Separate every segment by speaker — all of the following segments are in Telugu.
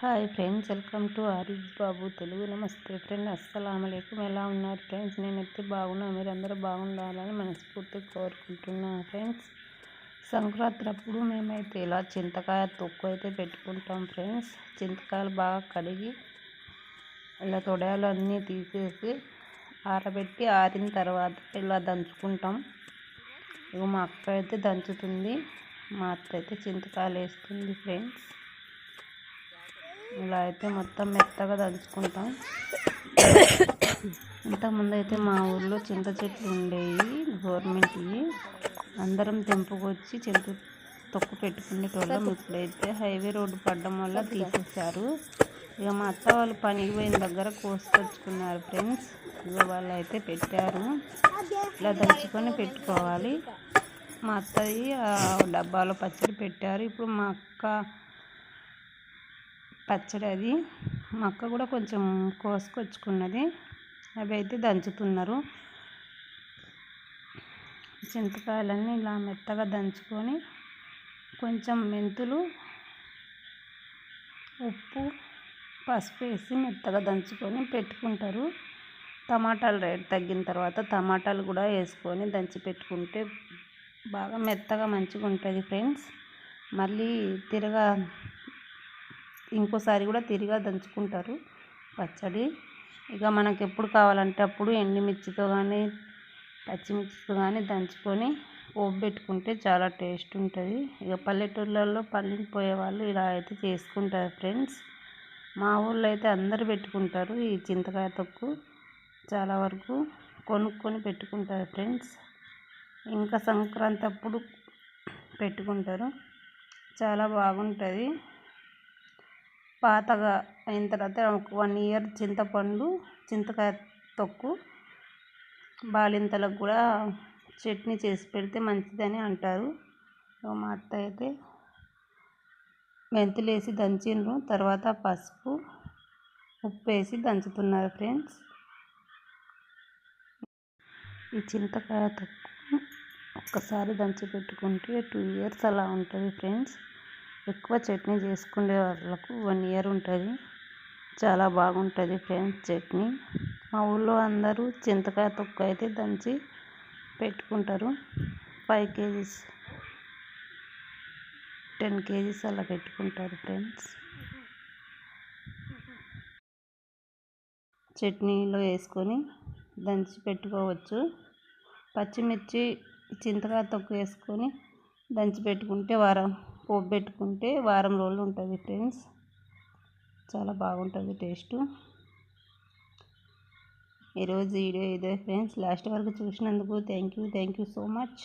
Speaker 1: Hi friends welcome to Arif Babu Telugu. నమస్తే ఫ్రెండ్ అస్సలం ఎలా ఉన్నారు ఫ్రెండ్స్? నేనైతే బాగున్నా మీరు అందరూ బాగుండాలని మనస్ఫూర్తిగా కోరుకుంటున్నాను ఫ్రెండ్స్. సంక్రాంతి అప్పుడు మేమైతే ఇలా చింతకాయ తొక్కు అయితే పెట్టుకుంటాం ఫ్రెండ్స్. చింతకాయలు బాగా కడిగి ఇలా తొడయాలు అన్నీ తీసేసి ఆరబెట్టి ఆరిన తర్వాత ఇలా దంచుకుంటాం. ఇక మా అక్క అయితే దంచుతుంది మా అత్త అయితే చింతకాయలు వేస్తుంది ఫ్రెండ్స్. ఇలా అయితే మొత్తం మెత్తగా దంచుకుంటాం. ఇంతకుముందు అయితే మా ఊర్లో చింత చెట్లు ఉండేవి గవర్నమెంట్వి. అందరం తెంపుకొచ్చి చింత తొక్కు పెట్టుకునేటోళ్ళం ఇప్పుడైతే హైవే రోడ్డు పడడం వల్ల తీసేశారు. ఇక మా అత్త వాళ్ళు పనికి పోయిన దగ్గర కోసుకొచ్చుకున్నారు ఫ్రెండ్స్. ఇక వాళ్ళు అయితే పెట్టారు. ఇలా దంచుకొని పెట్టుకోవాలి. మా అత్తయ్య డబ్బాలో పచ్చడి పెట్టారు. ఇప్పుడు మా అక్క పచ్చడి అది. మా అక్క కూడా కొంచెం కోసుకొచ్చుకున్నది. అవి అయితే దంచుతున్నారు. చింతకాయలన్నీ ఇలా మెత్తగా దంచుకొని కొంచెం మెంతులు ఉప్పు పసుపు వేసి మెత్తగా దంచుకొని పెట్టుకుంటారు. టమాటాలు రేట్ తగ్గిన తర్వాత టమాటాలు కూడా వేసుకొని దంచి పెట్టుకుంటే బాగా మెత్తగా మంచిగా ఉంటుంది ఫ్రెండ్స్. మళ్ళీ తిరగా ఇంకోసారి కూడా తిరిగా దంచుకుంటారు. పచ్చడి. ఇక మనకు ఎప్పుడు కావాలంటే అప్పుడు ఎండుమిర్చితో కానీ పచ్చిమిర్చితో కానీ దంచుకొని పోపు పెట్టుకుంటే చాలా టేస్ట్ ఉంటుంది. ఇక పల్లెటూళ్ళల్లో పల్లిని పోయే వాళ్ళు ఇలా అయితే చేసుకుంటారు ఫ్రెండ్స్. మా ఊళ్ళో అయితే అందరు పెట్టుకుంటారు ఈ చింతకాయ తొక్కు. చాలా వరకు కొనుక్కొని పెట్టుకుంటారు ఫ్రెండ్స్. ఇంకా సంక్రాంతి అప్పుడు పెట్టుకుంటారు. చాలా బాగుంటుంది. పాతగా అయిన తర్వాత ఒక వన్ ఇయర్ చింతపండు చింతకాయ తొక్కు బాలింతలకు కూడా చట్నీ చేసి పెడితే మంచిదని అంటారు. మా అత్త అయితే మెంతులు వేసి దంచిండ్రు తర్వాత పసుపు ఉప్పు వేసి దంచుతున్నారు ఫ్రెండ్స్. ఈ చింతకాయ తొక్కు ఒక్కసారి దంచి పెట్టుకుంటే టూ ఇయర్స్ అలా ఉంటుంది ఫ్రెండ్స్. ఎక్కువ చట్నీ చేసుకునే వాళ్ళకు వన్ ఇయర్ ఉంటుంది. చాలా బాగుంటుంది ఫ్రెండ్స్ చట్నీ. మా ఊళ్ళో అందరూ చింతకాయ తొక్కు అయితే దంచి పెట్టుకుంటారు. ఫైవ్ కేజీస్ టెన్ కేజీస్ అలా పెట్టుకుంటారు ఫ్రెండ్స్. చట్నీలో వేసుకొని దంచి పెట్టుకోవచ్చు. పచ్చిమిర్చి చింతకాయ తొక్కు వేసుకొని దంచి పెట్టుకుంటే వారం పోపు పెట్టుకుంటే వారం రోజులు ఉంటుంది ఫ్రెండ్స్. చాలా బాగుంటుంది టేస్ట్. ఈరోజు వీడియో ఇదే ఫ్రెండ్స్. లాస్ట్ వరకు చూసినందుకు thank you thank you so much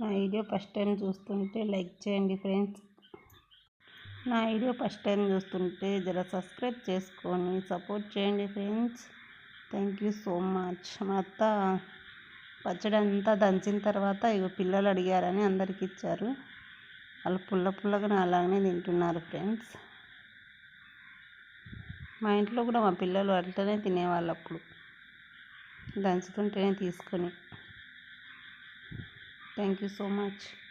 Speaker 1: నా వీడియో ఫస్ట్ టైం చూస్తుంటే లైక్ చేయండి ఫ్రెండ్స్. నా వీడియో ఫస్ట్ టైం చూస్తుంటే జర సబ్స్క్రైబ్ చేసుకొని సపోర్ట్ చేయండి friends. Thank you so much మా అత్త పచ్చడి అంతా దంచిన తర్వాత ఇక పిల్లలు అడిగారని అందరికి ఇచ్చారు. వాళ్ళు పుల్ల పుల్లగా అలాగనే తింటున్నారు ఫ్రెండ్స్. మా ఇంట్లో కూడా మా పిల్లలు అట్లనే తినేవాళ్ళు అప్పుడు. దంచుతుంటేనే తీసుకొని. Thank you so much.